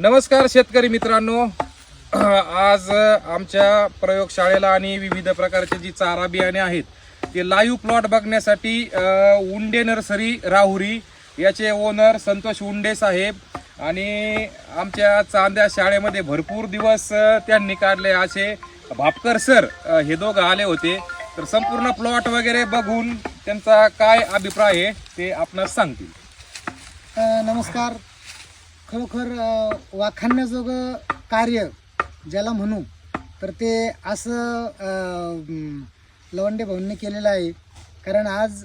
नमस्कार शेतकरी मित्रांनो. आज आमच्या प्रयोगशाळेला आणि विविध प्रकारचे जी चारा बियाणे आहेत ते लाईव्ह प्लॉट बघण्यासाठी उंडे नर्सरी राहुरी याचे ओनर संतोष उंडे साहेब आणि आमच्या चांद्या शाळेमध्ये भरपूर दिवस त्यांनी काढले असे भापकर सर हे दोघं आले होते. तर संपूर्ण प्लॉट वगैरे बघून त्यांचा काय अभिप्राय आहे ते आपणास सांगतील. नमस्कार. खरोखर वाखाणण्याजोगं कार्य ज्याला म्हणू तर ते असं लवंडे भाऊंनी केलेलं आहे. कारण आज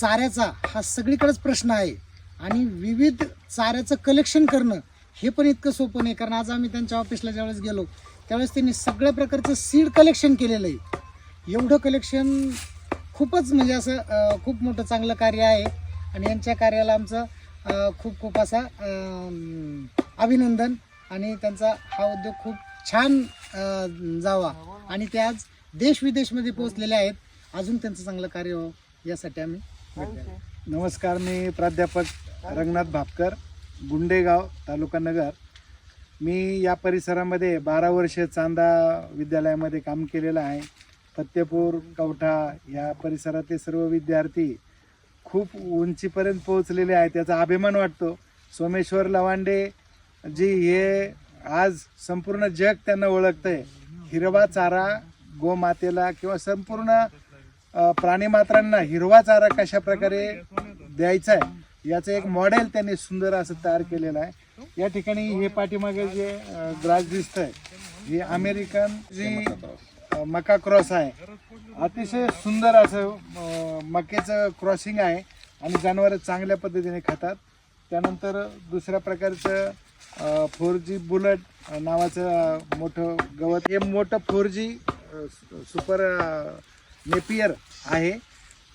चाऱ्याचा हा सगळीकडेच प्रश्न आहे. आणि विविध चाऱ्याचं कलेक्शन करणं हे पण इतकं सोपं नाही. कारण आज आम्ही त्यांच्या ऑफिसला ज्यावेळेस गेलो त्यावेळेस त्यांनी सगळ्या प्रकारचं सीड कलेक्शन केलेलं आहे. एवढं कलेक्शन खूपच म्हणजे असं खूप मोठं चांगलं कार्य आहे. आणि यांच्या कार्याला आमचं खूप खूप असा अभिनंदन आणि त्यांचा हा उद्योग खूप छान जावा. आणि ते आज देश विदेशमध्ये पोहोचलेले आहेत. अजून त्यांचं चांगलं कार्य व्हावं यासाठी आम्ही. नमस्कार मी प्राध्यापक रंगनाथ भापकर गुंडेगाव तालुका नगर. मी या परिसरामध्ये बारा वर्ष चांदा विद्यालयामध्ये काम केलेलं आहे. फत्तेपूर कवठा या परिसरातील सर्व विद्यार्थी खूप उंचीपर्यंत पोहोचलेले आहे. त्याचा अभिमान वाटतो. सोमेश्वर लवांडे जी हे आज संपूर्ण जग त्यांना ओळखतंय. हिरवा चारा गोमातेला किंवा संपूर्ण प्राणीमात्रांना हिरवा चारा कशा प्रकारे द्यायचा आहे याचं एक मॉडेल त्यांनी सुंदर असं तयार केलेलं आहे. या ठिकाणी हे पाठीमागे जे ग्रास ग्रास दिसतंय हे अमेरिकन जी मका क्रॉस आहे. अतिशय सुंदर असं मकेचं क्रॉसिंग आहे आणि जनावरं चांगल्या पद्धतीने खातात. त्यानंतर दुसऱ्या प्रकारचं फोर जी बुलट नावाचं मोठं गवत. हे मोठं फोर जी सुपर नेपियर आहे.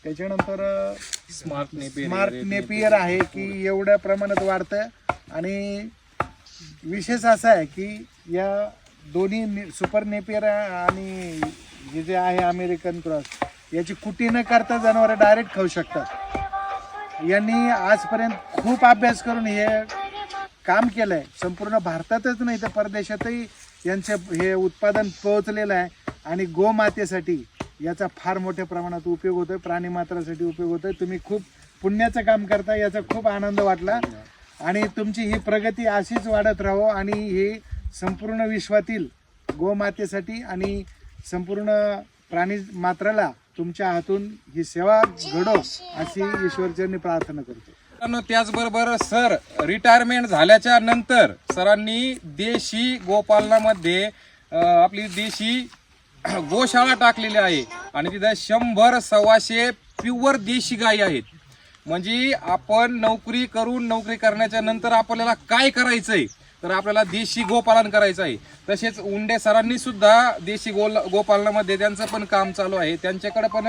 त्याच्यानंतर स्मार्ट स्मार्ट नेपियर आहे की एवढ्या प्रमाणात वाढतं. आणि विशेष असा आहे की या दोन्ही सुपर नेपियर आणि हे जे आहे अमेरिकन क्रॉस याची कुटी न करता जनावरं डायरेक्ट खाऊ शकतात. यांनी आजपर्यंत खूप अभ्यास करून हे काम केलंय. संपूर्ण भारतातच नाही तर परदेशातही यांचे हे उत्पादन पोहोचलेलं आहे आणि गोमातेसाठी याचा फार मोठ्या प्रमाणात उपयोग होतोय प्राणीमात्रासाठी उपयोग होतोय. तुम्ही खूप पुण्याचं काम करता याचा खूप आनंद वाटला. आणि तुमची ही प्रगती अशीच वाढत राहो आणि ही संपूर्ण विश्वातील गोमातेसाठी आणि संपूर्ण प्राणी मात्राला तुमच्या हातून ही सेवा घडो अशी ईश्वरचरणी प्रार्थना करतो. त्याचबरोबर सर रिटायरमेंट झाल्याच्यानंतर सरांनी देशी गोपालनामध्ये आपली देशी गोशाळा टाकलेली आहे आणि तिथं शंभर सव्वाशे प्युअर देशी गायी आहेत. म्हणजे आपण नोकरी करून नोकरी करण्याच्या नंतर आपल्याला काय करायचंय? तर आपल्याला देशी गोपालन करायचं आहे. तसेच उंडे सरांनी सुद्धा देशी गो गोपालनामध्ये त्यांचं पण काम चालू आहे. त्यांच्याकडे पण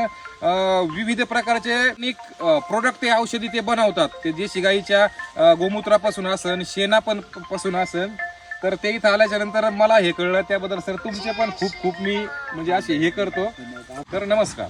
विविध प्रकारचे प्रोडक्ट ते औषधी ते बनवतात. ते देशी गाईच्या गोमूत्रापासून असन शेणा पण पासून असन. तर ते इथं आल्याच्यानंतर मला हे कळलं. त्याबद्दल सर तुमचे पण खूप खूप मी म्हणजे असे हे करतो. तर नमस्कार.